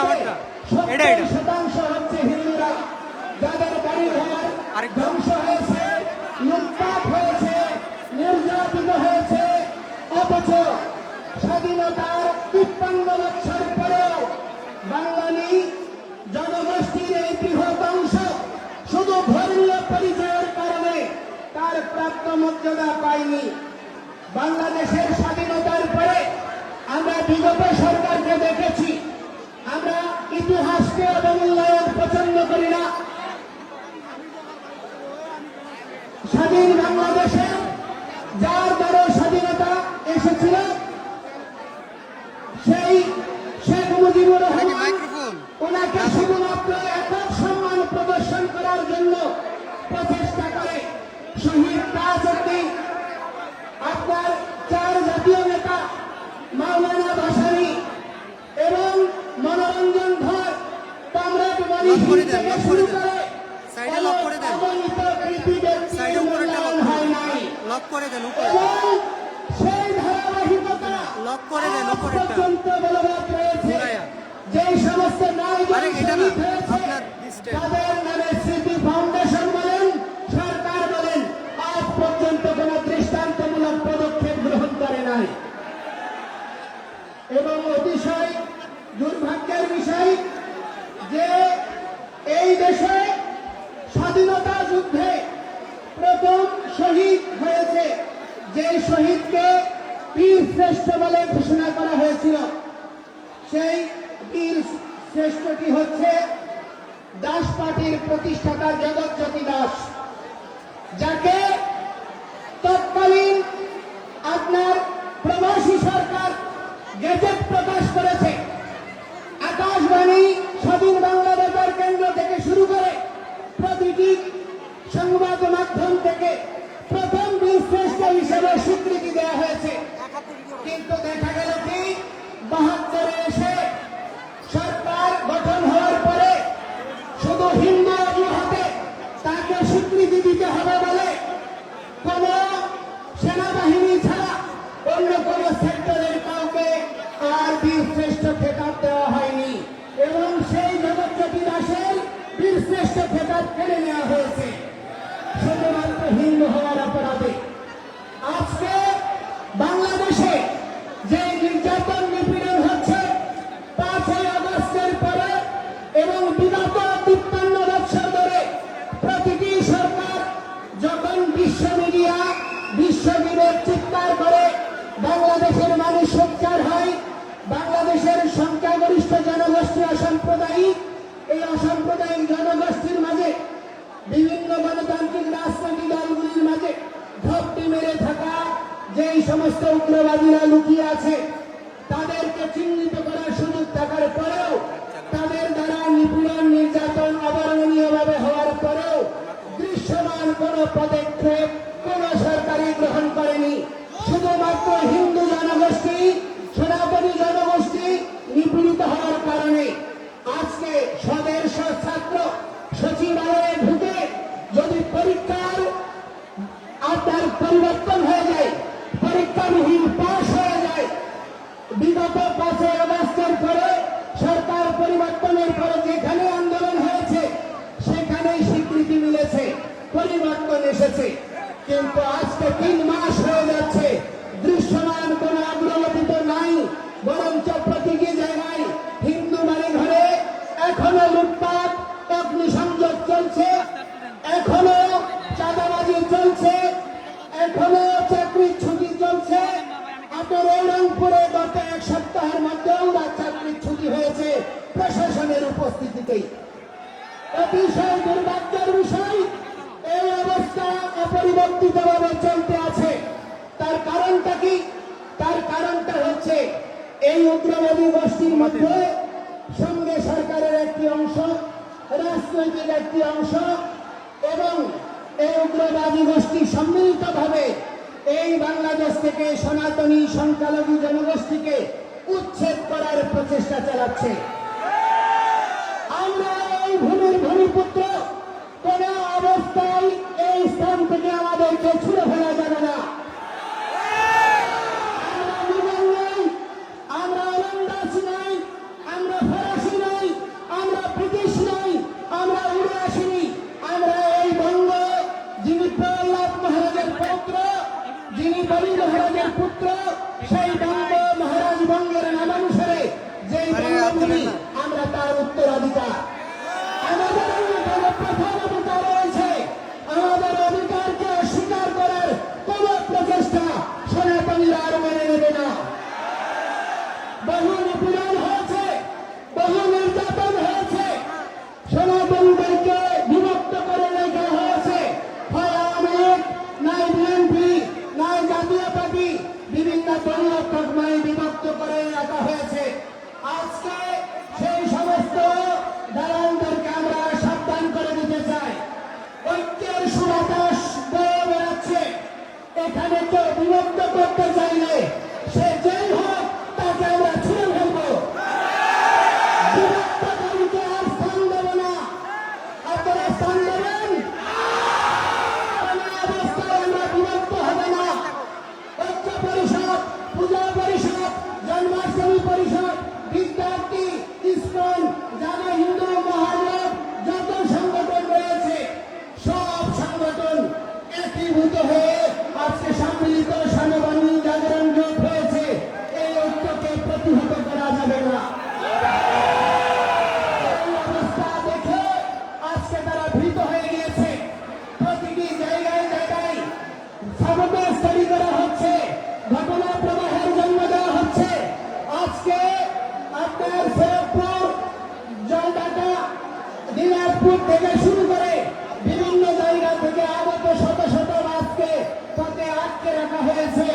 আমারটা, আমারটা। এটা, এটা। শতাংশ হচ্ছে হিন্দুরা যাদের বাড়ি ঘর ধ্বংস হয়েছে লুটপাট হয়েছে নির্যাতিত হয়েছে অথচ স্বাধীনতার তিপ্পান্ন বছর পরেও বাঙালি জনগোষ্ঠীর এই বৃহৎ অংশ শুধু ধর্মীয় পরিচয়ের কারণে তার প্রাপ্ত মর্যাদা পায়নি বাংলাদেশের স্বাধীনতার পরে আমরা বিগত সরকারকে দেখেছি স্বাধীন বাংলাদেশে যার দ্বারা স্বাধীনতা এসেছিল সেই শেখ মুজিবুর রহমান ওনাকে শুধুমাত্র একক সম্মান প্রদর্শন করার জন্য প্রচেষ্টা করে শহীদ তাজউদ্দিন। আপনার চার জাতীয় নেতা মাওলানা ভাসানী এবং মনোরঞ্জন ধর কমরেড লক করে দেন উপরে। সেই ধারাবাহিকতা লক করে দেন উপরে পর্যন্ত বলবৎ রয়েছে। যেই সমস্ত নারীজন গেজেট প্রকাশ করেছে। আকাশবাণী স্বাধীন বাংলা বেতার কেন্দ্র থেকে শুরু করে প্রতিটি সংবাদ মাধ্যম থেকে প্রথম বীরশ্রেষ্ঠ হিসেবে স্বীকৃতি দেওয়া হয়েছে। কিন্তু দেখা গেল কি? বাহাত্তরে এসে সরকার গঠন হওয়ার পরে শুধু হিন্দু অজুহাতে তাকে স্বীকৃতি দিতে হবে বলে কেড়ে নেওয়া হয়েছে। শুধুমাত্র হিন্দু হওয়ার সমস্ত উগ্রবাদীরা লুকিয়ে আছে। তাদেরকে চিহ্নিত করার সুযোগ থাকার পরেও, তাদের দ্বারা নিপীড়ন, নির্যাতন অবর্ণনীয়ভাবে হওয়ার পরেও দৃশ্যমান কোন পদক্ষেপ কোন সরকারই গ্রহণ করেনি। শুধুমাত্র হিন্দু জনগোষ্ঠী, সনাতনী জনগোষ্ঠী নিপীড়িত হওয়ার কারণে আজকে স্বদেশ ছাত্র সচিবালয়ে ঢুকে যদি পরীক্ষার আপনার পরিবর্তন হয়ে যায় পরীক্ষাবিহীন পাশ হয়ে যায়। বিগত সরকার পরিবর্তনের পরে যেখানে আন্দোলন হয়েছে, সেখানেই স্বীকৃতি মিলেছে, পরিবর্তন এসেছে। কিন্তু আজকে তিন মাস হয়ে যাচ্ছে, দৃশ্যমান কোন অগ্রগতি তো নাই, বরঞ্চ প্রতিটি জায়গায় হিন্দু বাড়ি ঘরে এখনও লুটপাট অগ্নিসংযোগ চলছে, এখনও চাঁদাবাজি চলছে, এখনও দিতেই অতিশয় দুর্ভাগ্যের বিষয়, এই অবস্থা অপরিবর্তিতভাবে চলতে আছে। তার কারণটা কি? তার কারণটা হচ্ছে, এই উগ্রবাদী গোষ্ঠীর মধ্যে সঙ্গে সরকারের একটি অংশ, রাজনৈতিক একটি অংশ এবং এই উগ্রবাদী গোষ্ঠী সম্মিলিতভাবে এই বাংলাদেশ থেকে সনাতনী সংখ্যালঘু জনগোষ্ঠীকে উচ্ছেদ করার প্রচেষ্টা চালাচ্ছে। আমরা এই ভূমির ভূমিপুত্র কোন অবস্থায় এই স্থান থেকে আমাদেরকে ছুড়ে ফেলা যাবে না। মহারাজের পুত্র সেই বঙ্গ মহারাজ বঙ্গের নামানুসারে যেই বঙ্গভূমি অধিকার দিনাজপুর থেকে শুরু করে বিভিন্ন জায়গা থেকে আগত শত শত মাছকে তাতে আটকে রাখা হয়েছে।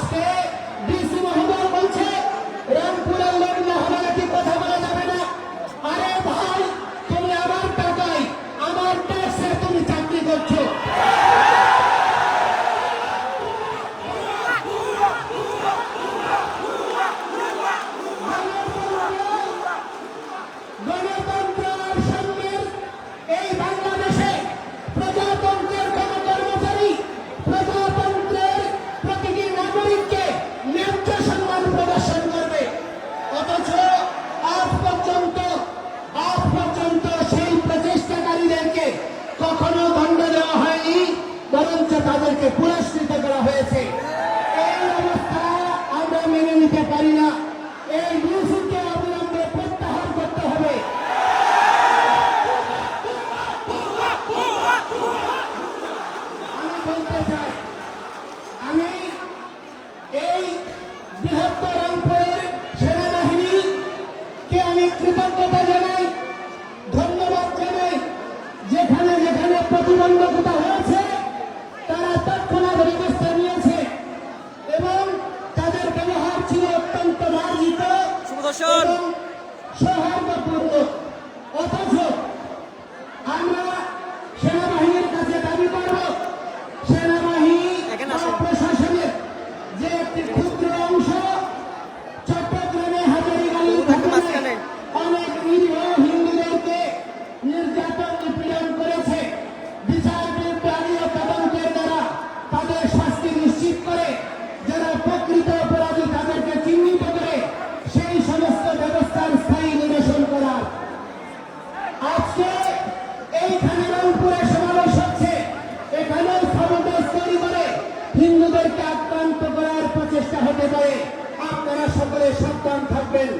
você. তাদেরকে পুরস্কৃত সকলে সাবধান থাকবেন।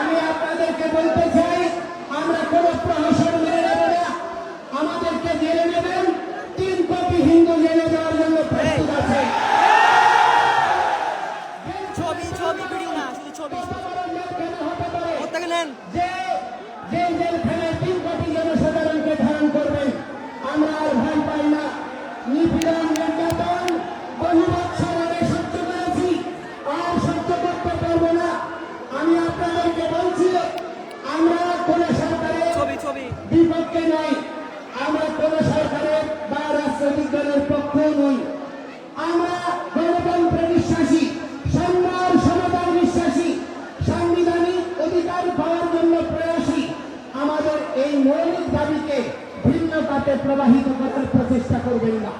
আমি আপনাদেরকে বলতে চাই, আমরা কোনো প্রহসন মেনে নেব না। আমাদেরকে জেনে নেবেন। প্রবাহিত করার প্রচেষ্টা করবেন না।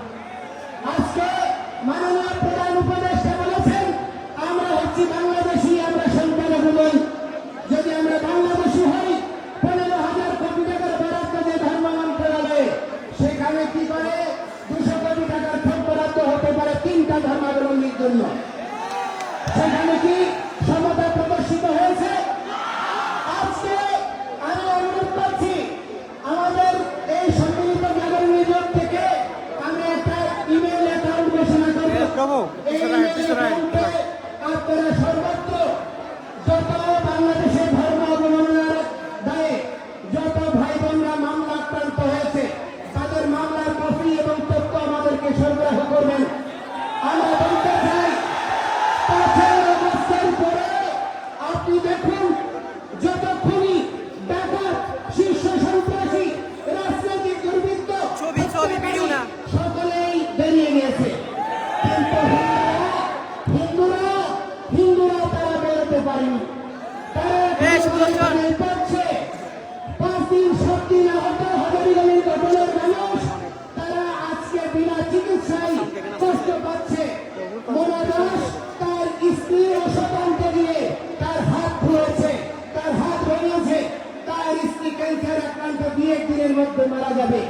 মধ্যে মারা যাবে।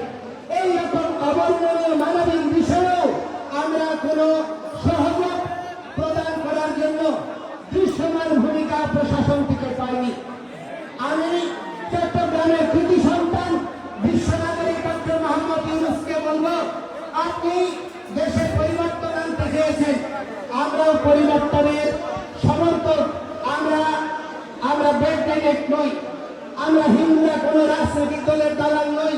এই রকম অবর্ণনীয় মানবিক বিষয়েও আমরা কোন সহযোগ প্রদান করার জন্য দৃশ্যমান ভূমিকা প্রশাসন থেকে পাইনি। আমি চট্টগ্রামের কৃতি সন্তান বিশ্ব নাগরিক পত্র মোহাম্মদ ইউনুসকে বলব, আপনি দেশে পরিবর্তন আনতে চেয়েছেন, আমরাও পরিবর্তনের সমর্থক, আমরা আমরা ব্যাগ নই। রাজনৈতিক দলের দালাল নই।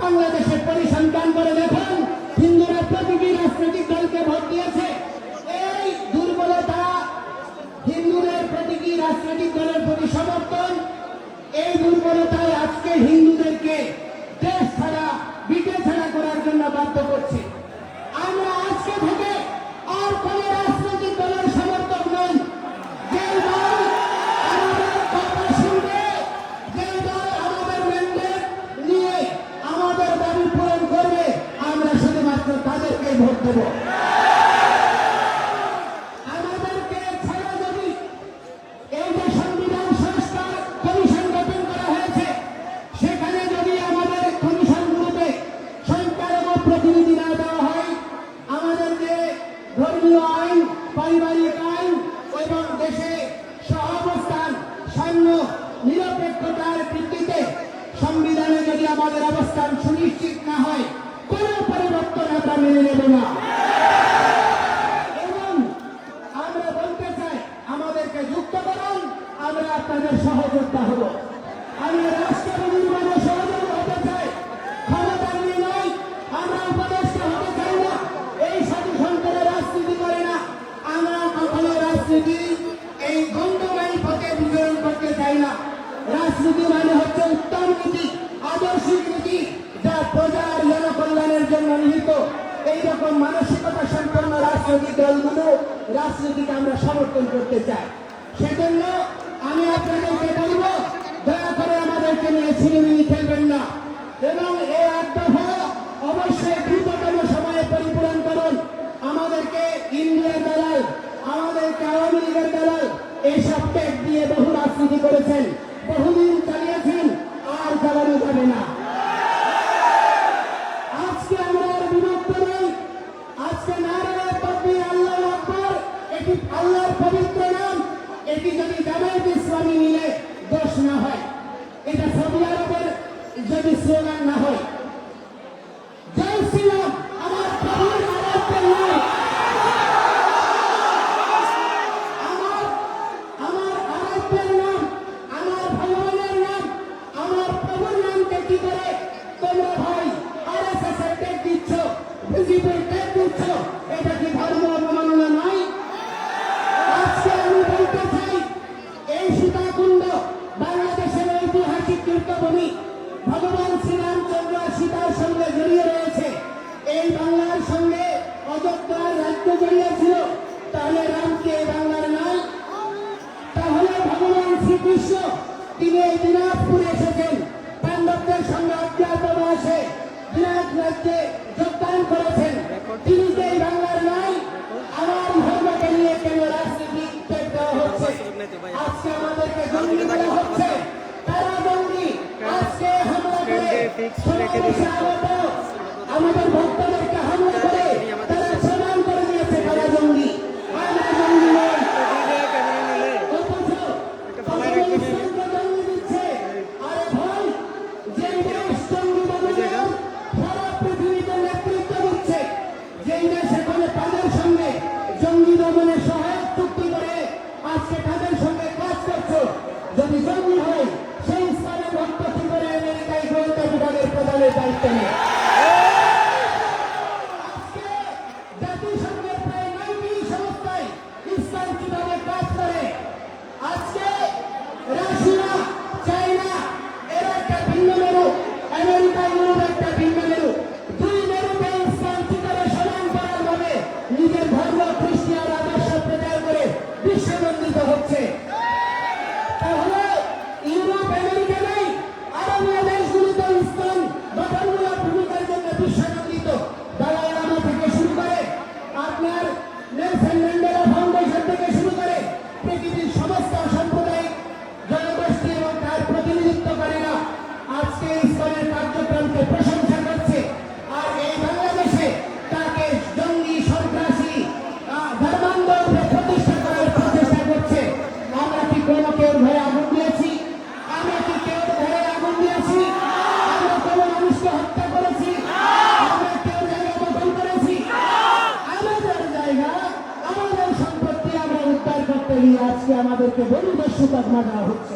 বাংলাদেশের পরিসংখ্যান করে দেখুন, হিন্দুরা প্রতিটি রাজনৈতিক দলকে ভোট দিয়েছে। এই দুর্বলতা হিন্দুদের প্রতিটি রাজনৈতিক দলের প্রতি সমর্থন, এই দুর্বলতা ভোট রাজনীতিকে আমরা সমর্থন করতে চাই। সেজন্য আমি আপনাদেরকে বলব, দয়া করে আমাদেরকে নিয়ে ছিনিমিনি খেলবেন না। এবং এই আগ্রহ অবশ্যই দ্রুততম সময়ে পরিপূরণ করুন। আমাদেরকে ইন্ডিয়ার দালাল, আমাদেরকে আওয়ামী লীগের দালাল এইসব ট্যাগ দিয়ে বহু রাজনীতি করেছেন। রেখে দিই putas magarros.